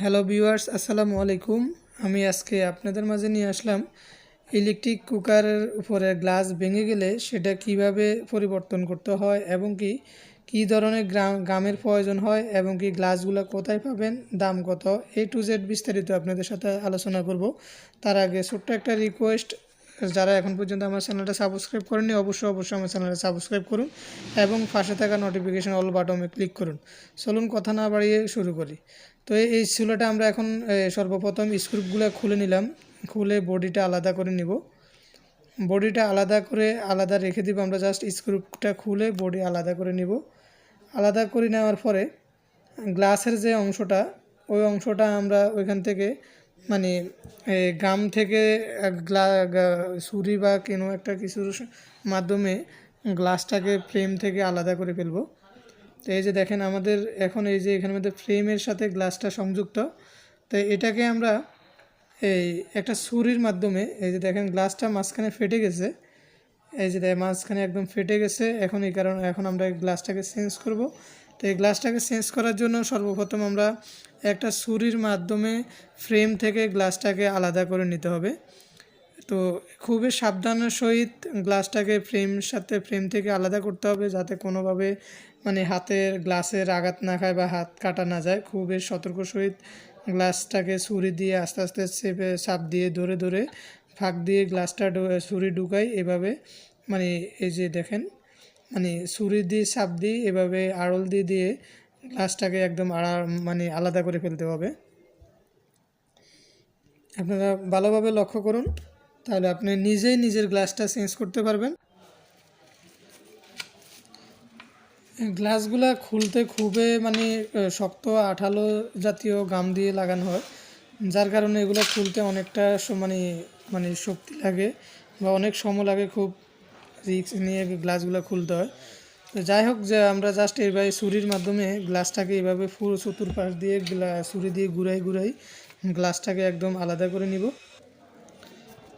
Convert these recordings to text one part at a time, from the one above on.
Hello viewers, আসসালামু আলাইকুম। আমি আজকে আপনাদের মাঝে নিয়ে আসলাম ইলেকট্রিক কুকারের উপরে গ্লাস ভেঙে গেলে সেটা কীভাবে পরিবর্তন করতে হয় এবং কি, কী ধরনের গ্রাম, গ্রামের প্রয়োজন হয় এবং কি গ্লাসগুলো কোথায় পাবেন, দাম কত, এ টু জেড বিস্তারিত আপনাদের সাথে আলোচনা করব। তার আগে ছোট্ট একটা রিকোয়েস্ট যারা এখন পর্যন্ত আমার চ্যানেলটা সাবস্ক্রাইব করেনি অবশ্যই অবশ্যই আমার চ্যানেলটা সাবস্ক্রাইব করুন এবং পাশে থাকা নোটিফিকেশন অল বাটনে ক্লিক করুন। চলুন, কথা না বাড়িয়ে শুরু করি। তো এই- এই চুলাটা আমরা এখন সর্বপ্রথম স্ক্রুপগুলো খুলে নিলাম। খুলে বডিটা আলাদা করে নিব। বডিটা আলাদা করে আলাদা রেখে দিব। আমরা জাস্ট স্ক্রুপটা খুলে বডি আলাদা করে নিব। আলাদা করে নেওয়ার পরে গ্লাসের যে অংশটা, ওই অংশটা আমরা ওইখান থেকে মানে গাম থেকে ছুরি বা কোনো একটা কিছুর মাধ্যমে গ্লাসটাকে ফ্রেম থেকে আলাদা করে ফেলব। তো এই যে দেখেন আমাদের এখন এই যে এখানের মধ্যে ফ্রেমের সাথে গ্লাসটা সংযুক্ত, তো এটাকে আমরা এই একটা ছুরির মাধ্যমে, এই যে দেখেন গ্লাসটা মাঝখানে ফেটে গেছে, এই যে মাঝখানে একদম ফেটে গেছে, এখন এই কারণে, এখন আমরা গ্লাসটাকে চেঞ্জ করব। তো এই গ্লাসটাকে চেঞ্জ করার জন্য সর্বপ্রথম আমরা একটা ছুরির মাধ্যমে ফ্রেম থেকে গ্লাসটাকে আলাদা করে নিতে হবে। তো খুবই সাবধানের সহিত গ্লাসটাকে ফ্রেম সাথে ফ্রেম থেকে আলাদা করতে হবে যাতে কোনোভাবে মানে হাতের গ্লাসের আঘাত না খায় বা হাত কাটা না যায়। খুবই সতর্ক সহিত গ্লাসটাকে ছুরি দিয়ে আস্তে আস্তে চেপে চাপ দিয়ে ধরে ধরে ফাঁক দিয়ে গ্লাসটা ছুরি ঢুকাই এভাবে। মানে এই যে দেখেন মানে ছুরি দিয়ে চাপ দিয়ে, এভাবে আড়ল দিয়ে দিয়ে গ্লাসটাকে একদম আড়া মানে আলাদা করে ফেলতে হবে। আপনারা ভালোভাবে লক্ষ্য করুন, তাহলে আপনি নিজেই নিজের গ্লাসটা চেঞ্জ করতে পারবেন। গ্লাসগুলা খুলতে খুবই মানে শক্ত, আঠালো জাতীয় গাম দিয়ে লাগানো হয়, যার কারণে এগুলো খুলতে অনেকটা মানে মানে শক্তি লাগে বা অনেক সময় লাগে খুব রিস্ক নিয়ে গ্লাসগুলো খুলতে হয়। তো যাই হোক যে আমরা জাস্ট এইভাবে ছুরির মাধ্যমে গ্লাসটাকে এইভাবে পুরো চতুর্পাশ দিয়ে ছুরি দিয়ে ঘুরাই ঘুরাই গ্লাসটাকে একদম আলাদা করে নিব।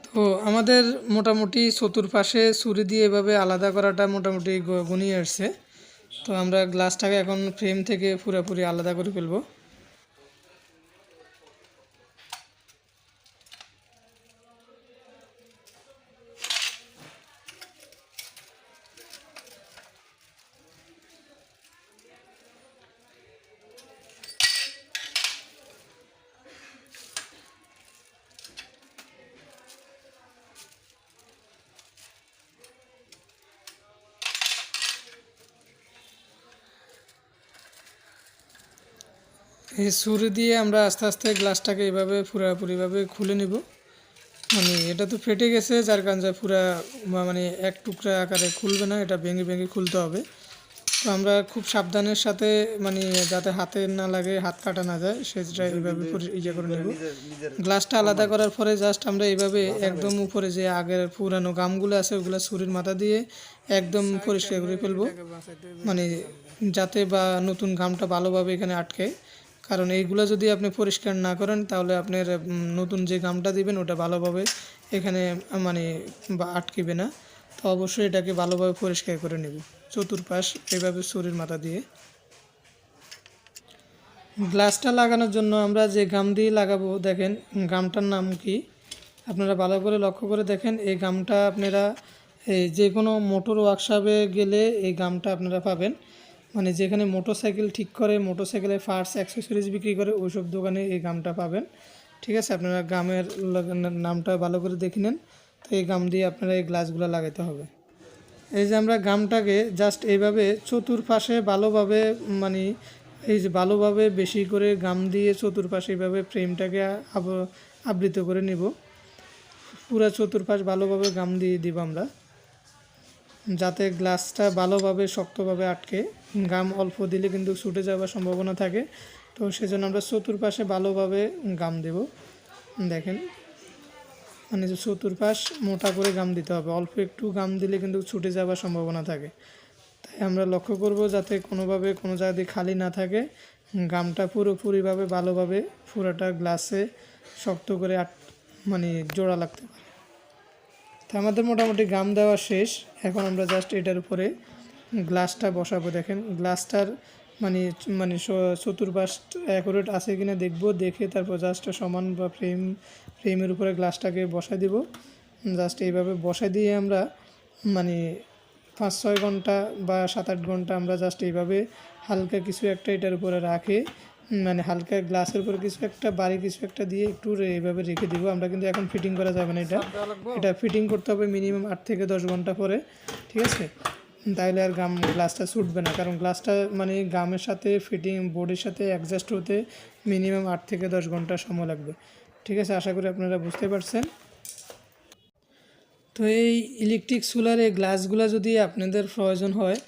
তো আমাদের মোটামুটি চতুর্পাশে ছুরি দিয়ে এভাবে আলাদা করাটা মোটামুটি গুনিয়ে আসছে। তো আমরা গ্লাসটাকে এখন ফ্রেম থেকে পুরোপুরি আলাদা করে ফেলব। এই ছুরি দিয়ে আমরা আস্তে আস্তে গ্লাসটাকে এইভাবে পুরাপুরিভাবে খুলে নিব। মানে এটা তো ফেটে গেছে যার কারণে পুরা মানে এক টুকরা আকারে খুলবে না এটা ভেঙে ভেঙে খুলতে হবে। তো আমরা খুব সাবধানের সাথে মানে যাতে হাতে না লাগে হাত কাটা না যায় সেটা এইভাবে ইয়ে করে নেব। গ্লাসটা আলাদা করার পরে জাস্ট আমরা এইভাবে একদম উপরে যে আগের পুরানো গামগুলো আছে ওগুলো ছুরির মাথা দিয়ে একদম পরিষ্কার করে ফেলব। মানে যাতে বা নতুন ঘামটা ভালোভাবে এখানে আটকে। কারণ এইগুলো যদি আপনি পরিষ্কার না করেন, তাহলে আপনার নতুন যে গামটা দিবেন, ওটা ভালোভাবে এখানে মানে আটকিবে না। তো অবশ্যই এটাকে ভালোভাবে পরিষ্কার করে নেব চতুর্পাশ এভাবে ছুরির মাথা দিয়ে। গ্লাসটা লাগানোর জন্য আমরা যে গাম দিয়ে লাগাবো, দেখেন, গামটার নাম কি? আপনারা ভালো করে লক্ষ্য করে দেখেন, এই গামটা আপনারা, এই যে কোনো মোটর ওয়ার্কশপে গেলে এই গামটা আপনারা পাবেন। মানে যেখানে মোটরসাইকেল ঠিক করে মোটরসাইকেলের পার্টস অ্যাক্সেসরিজ বিক্রি করে, ওইসব দোকানে এই গামটা পাবেন। ঠিক আছে? আপনারা গামের নামটা ভালো করে দেখে নেন। তো এই গাম দিয়ে আপনারা এই গ্লাসগুলো লাগাতে হবে। এই যে আমরা গামটাকে জাস্ট এইভাবে চতুর্পাশে ভালোভাবে মানে এই যে ভালোভাবে বেশি করে গাম দিয়ে চতুর্পাশে এইভাবে ফ্রেমটাকে আব- আবৃত করে নিব। পুরা চতুর্পাশ ভালোভাবে গাম দিয়ে দিব আমরা। যাতে গ্লাসটা ভালোভাবে, শক্তভাবে আটকে। গাম অল্প দিলে কিন্তু ছুটে যাওয়ার সম্ভাবনা থাকে। তো সেজন্য আমরা চতুর্পাশে ভালোভাবে গাম দেব। দেখেন মানে যে চতুর্পাশ মোটা করে গাম দিতে হবে। অল্প একটু গাম দিলে কিন্তু ছুটে যাওয়ার সম্ভাবনা থাকে। তাই আমরা লক্ষ্য করব যাতে কোনোভাবে কোনো জায়গা দিয়ে খালি না থাকে। গামটা পুরোপুরিভাবে ভালোভাবে পুরোটা গ্লাসে শক্ত করে আট মানে জোড়া লাগতে পারে। তো আমাদের মোটামুটি গাম দেওয়া শেষ। এখন আমরা জাস্ট এটার উপরে গ্লাসটা বসাবো দেখেন। গ্লাসটার মানে মানে চতুর্পাশ অ্যাকুরেট আছে কি না দেখব দেখে তারপর জাস্ট সমান বা ফ্রেম ফ্রেমের উপরে গ্লাসটাকে বসাই দিব। জাস্ট এইভাবে বসাই দিয়ে আমরা মানে পাঁচ ছয় ঘণ্টা বা সাত আট ঘণ্টা আমরা জাস্ট এইভাবে হালকা কিছু একটা এটার উপরে রাখে। মানে হালকা গ্লাসের উপরে কিছু একটা বাড়ি কিছু একটা দিয়ে একটু এইভাবে রেখে দিব। আমরা কিন্তু এখন ফিটিং করা যাবে না এটা। এটা ফিটিং করতে হবে মিনিমাম আট থেকে দশ ঘণ্টা পরে ঠিক আছে? তাইলে আর গাম গ্লাসটা ছুটবে না। কারণ গ্লাসটা মানে গামের সাথে ফিটিং বোর্ডের সাথে অ্যাডজাস্ট হতে মিনিমাম আট থেকে দশ ঘণ্টা সময় লাগবে। ঠিক আছে? আশা করি আপনারা বুঝতে পারছেন। তো এই ইলেকট্রিক সোলার এই গ্লাসগুলো যদি আপনাদের প্রয়োজন হয়,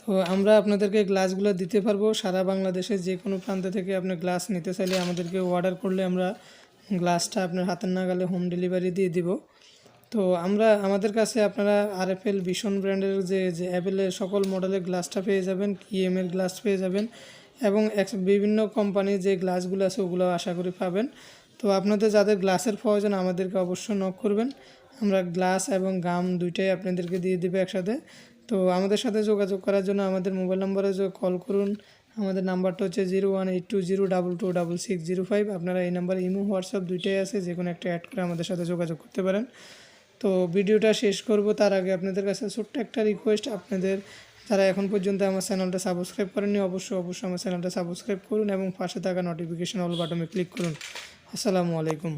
তো আমরা আপনাদেরকে গ্লাসগুলো দিতে পারব। সারা বাংলাদেশে যে কোনো প্রান্ত থেকে আপনি গ্লাস নিতে চাইলে আমাদেরকে অর্ডার করলে আমরা গ্লাসটা আপনার হাতের নাগালে হোম ডেলিভারি দিয়ে দিব। তো আমরা, আমাদের কাছে আপনারা আরএফএল ভীষণ ব্র্যান্ডের যে যে অ্যাভেলের সকল মডেলের গ্লাসটা পেয়ে যাবেন কিএম এর গ্লাস পেয়ে যাবেন এবং বিভিন্ন কোম্পানির যে গ্লাসগুলো আছে ওগুলো আশা করি পাবেন। তো আপনাদের যাদের গ্লাসের প্রয়োজন আমাদেরকে অবশ্যই নক করবেন। আমরা গ্লাস এবং গাম দুইটাই আপনাদেরকে দিয়ে দেবে একসাথে। তো আমাদের সাথে যোগাযোগ করার জন্য আমাদের মোবাইল নম্বরে যে কল করুন। আমাদের নাম্বারটা হচ্ছে zero one eight two zero double two double six zero five আপনারা এই নাম্বারে ইমো হোয়াটসঅ্যাপ দুইটাই আছে যে কোনো একটা অ্যাড করে আমাদের সাথে যোগাযোগ করতে পারেন। তো ভিডিওটা শেষ করব। তার আগে আপনাদের কাছে ছোট্ট একটা রিকোয়েস্ট আপনাদের যারা এখন পর্যন্ত আমার চ্যানেলটা সাবস্ক্রাইব করেননি, অবশ্যই অবশ্যই আমার চ্যানেলটা সাবস্ক্রাইব করুন এবং পাশে থাকা নোটিফিকেশন অল বাটনে ক্লিক করুন। আসসালামু আলাইকুম।